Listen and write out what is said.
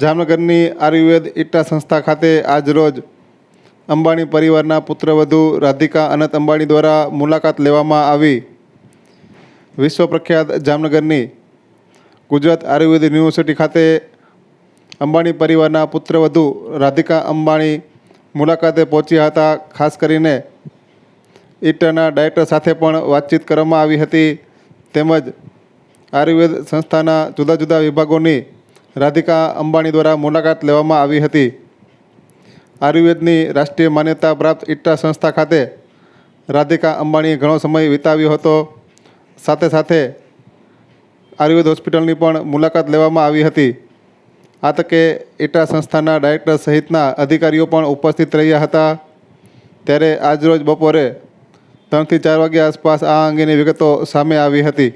જામનગરની આયુર્વેદ ઈટા સંસ્થા ખાતે આજરોજ અંબાણી પરિવારના પુત્રવધુ રાધિકા અનંત અંબાણી દ્વારા મુલાકાત લેવામાં આવી. વિશ્વ પ્રખ્યાત જામનગરની ગુજરાત આયુર્વેદ યુનિવર્સિટી ખાતે અંબાણી પરિવારના પુત્રવધુ રાધિકા અંબાણી મુલાકાતે પહોંચ્યા હતા. ખાસ કરીને ઇટાના ડાયરેક્ટર સાથે પણ વાતચીત કરવામાં આવી હતી. તેમજ આયુર્વેદ સંસ્થાના જુદા જુદા વિભાગોની રાધિકા અંબાણી દ્વારા મુલાકાત લેવામાં આવી હતી. આયુર્વેદની રાષ્ટ્રીય માન્યતા પ્રાપ્ત ઇટા સંસ્થા ખાતે રાધિકા અંબાણીએ ઘણો સમય વિતાવ્યો હતો. સાથે સાથે આયુર્વેદ હોસ્પિટલની પણ મુલાકાત લેવામાં આવી હતી. આ તકે ઇટા સંસ્થાના ડાયરેક્ટર સહિતના અધિકારીઓ પણ ઉપસ્થિત રહ્યા હતા. ત્યારે આજરોજ બપોરે ત્રણથી ચાર વાગ્યા આસપાસ આ અંગેની વિગતો સામે આવી હતી.